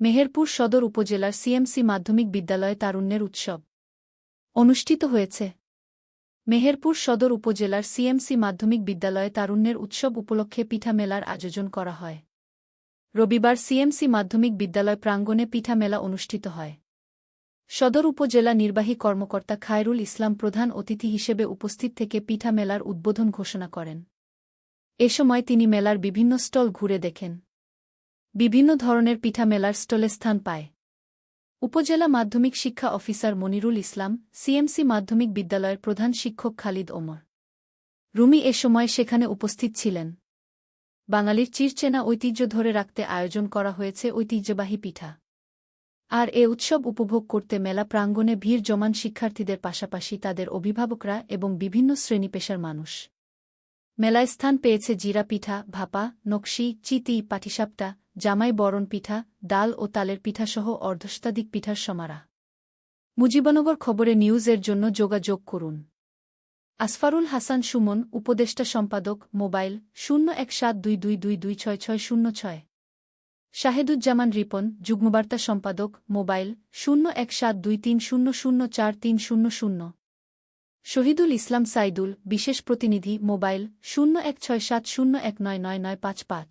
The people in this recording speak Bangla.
মেহেরপুর সদর উপজেলার সিএমসি মাধ্যমিক বিদ্যালয়ে তারুণ্যের উৎসব। অনুষ্ঠিত হয়েছে। মেহেরপুর সদর উপজেলার সিএমসি মাধ্যমিক বিদ্যালয়ে তারুণ্যের উৎসব উপলক্ষে পিঠা মেলার আয়োজন করা হয়। রবিবার সিএমসি মাধ্যমিক বিদ্যালয় প্রাঙ্গণে পিঠা মেলা অনুষ্ঠিত হয়। সদর উপজেলা নির্বাহী কর্মকর্তা খায়রুল ইসলাম প্রধান অতিথি হিসেবে উপস্থিত থেকে পিঠা মেলার উদ্বোধন ঘোষণা করেন। এ সময় তিনি মেলার বিভিন্ন স্টল ঘুরে দেখেন। বিভিন্ন ধরনের পিঠা মেলার স্টলে স্থান পায়। উপজেলা মাধ্যমিক শিক্ষা অফিসার মনিরুল ইসলাম, সিএমসি মাধ্যমিক বিদ্যালয়ের প্রধান শিক্ষক খালিদ ওমর। রুমি এ সময় সেখানে উপস্থিত ছিলেন। বাঙালির চিরচেনা ঐতিহ্য ধরে রাখতে আয়োজন করা হয়েছে ঐতিহ্যবাহী পিঠা। আর এ উৎসব উপভোগ করতে মেলা প্রাঙ্গণে ভিড় জমান শিক্ষার্থীদের পাশাপাশি তাদের অভিভাবকরা এবং বিভিন্ন শ্রেণি পেশার মানুষ। মেলায় স্থান পেয়েছে জিরা পিঠা, ভাপা, নকশি, চিতি, পাটিসাপটা জামাই বরণ পিঠা, ডাল ও তালের পিঠাসহ অর্ধশতাধিক পিঠার সমারা মুজিবনগর খবরে নিউজের জন্য যোগাযোগ করুন। আসফারুল হাসান সুমন, উপদেষ্টা সম্পাদক, মোবাইল শূন্য এক সাত দুই দুই দুই দুই ছয় ছয় শূন্য ছয়। শাহেদুজ্জামান রিপন, যুগ্মবার্তা সম্পাদক, মোবাইল শূন্য এক সাত দুই তিন শূন্য শূন্য চার তিন শূন্য শূন্য। শহীদুল ইসলাম সাইদুল, বিশেষ প্রতিনিধি, মোবাইল শূন্য এক ছয় সাত শূন্য এক নয় নয় নয় পাঁচ পাঁচ।